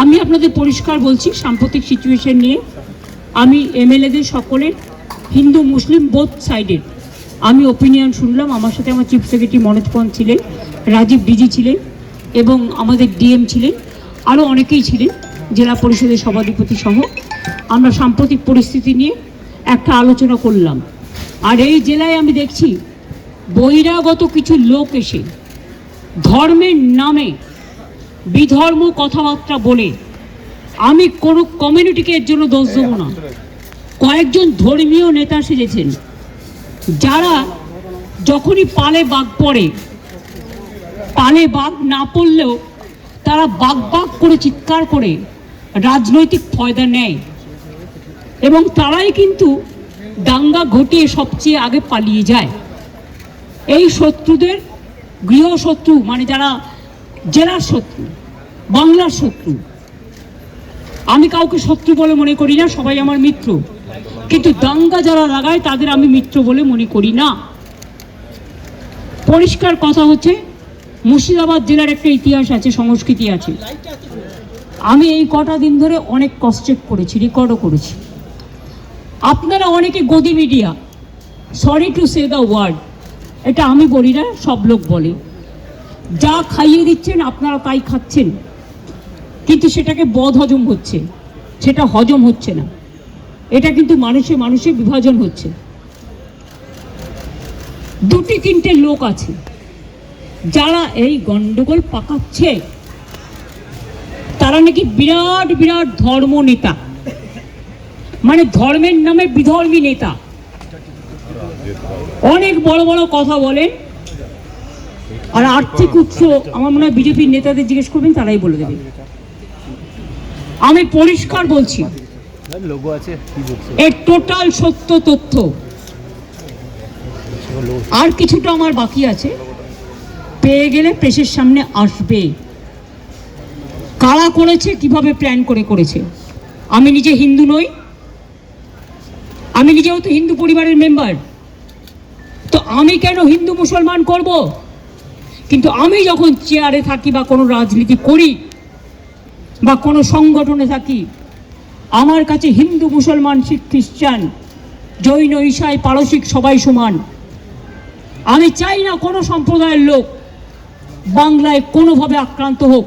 আমি আপনাদের পরিষ্কার বলছি, সাম্প্রতিক সিচুয়েশন নিয়ে আমি এমএলএদের সকলের, হিন্দু, মুসলিম বোথ সাইডের আমি ওপিনিয়ন শুনলাম। আমার সাথে আমার চিফ সেক্রেটারি মনোজ পন্থ ছিলেন, রাজীব ডিজি ছিলেন এবং আমাদের ডিএম ছিলেন আরও অনেকেই ছিলেন, জেলা পরিষদের সভাধিপতি সহ। আমরা সাম্প্রতিক পরিস্থিতি নিয়ে একটা আলোচনা করলাম। আর এই জেলায় আমি দেখছি, বহিরাগত কিছু লোক এসে, ধর্মের নামে বিধর্ম কথাবার্তা বলে আমি কোনো কমিউনিটিকে এর জন্য দোষ দেবো না। কয়েকজন ধর্মীয় নেতা সেজেছেন, যারা যখনই পালে বাঘ পড়ে, পালে বাঘ না পড়লেও তারা বাঘ বাঘ করে চিৎকার করে রাজনৈতিক ফয়দা নেয় এবং তারাই কিন্তু দাঙ্গা ঘটিয়ে সবচেয়ে আগে পালিয়ে যায়। এই শত্রুদের গৃহশত্রু মানে যারা জেলার শত্রু বাংলার শত্রু। আমি কাউকে শত্রু বলে মনে করি না, সবাই আমার মিত্র। কিন্তু দাঙ্গা যারা লাগায়, তাদের আমি মিত্র বলে মনে করি না। পরিষ্কার কথা হচ্ছে, মুর্শিদাবাদ জেলার একটা ইতিহাস আছে, সংস্কৃতি আছে। আমি এই কটা দিন ধরে অনেক কষ্টেক করেছি রেকর্ডও করেছি। আপনারা অনেকে godi media sorry to say the word এটা আমি বলি না, সব লোক বলে। যা খাইয়ে দিচ্ছেন, আপনারা তাই খাচ্ছেন। কিন্তু সেটাকে বদ হজম হচ্ছে। সেটা হজম হচ্ছে না। এটা কিন্তু মানুষে মানুষে বিভাজন হচ্ছে। দুটি, তিনটে লোক আছে। যারা এই গন্ডগোল পাকাচ্ছে, তারা নাকি বিরাট বিরাট ধর্ম নেতা। মানে ধর্মের নামে বিধর্মী নেতা। অনেক বড় বড় কথা বলেন আর আর্থিক উৎস, আমার মনে হয় বিজেপির নেতাদের জিজ্ঞেস করবেন, তারাই বলে দেবে। আমি পরিষ্কার বলছি, এর টোটাল সত্য তথ্য। আর কিছুটা আমার বাকি আছে। পেয়ে গেলে প্রেসের সামনে আসবে। কারা করেছে, কীভাবে প্ল্যান করে করেছে? আমি নিজে হিন্দু নই। আমি নিজেও তো হিন্দু পরিবারের মেম্বার তো আমি কেন হিন্দু মুসলমান করব? কিন্তু আমি যখন চেয়ারে থাকি বা কোনো রাজনীতি করি বা কোনো সংগঠনে থাকি, আমার কাছে হিন্দু, মুসলমান, শিখ, খ্রিস্টান, জৈন ঈশাই পারসিক সবাই সমান। আমি চাই না কোনো সম্প্রদায়ের লোক বাংলায় কোনোভাবে আক্রান্ত হোক।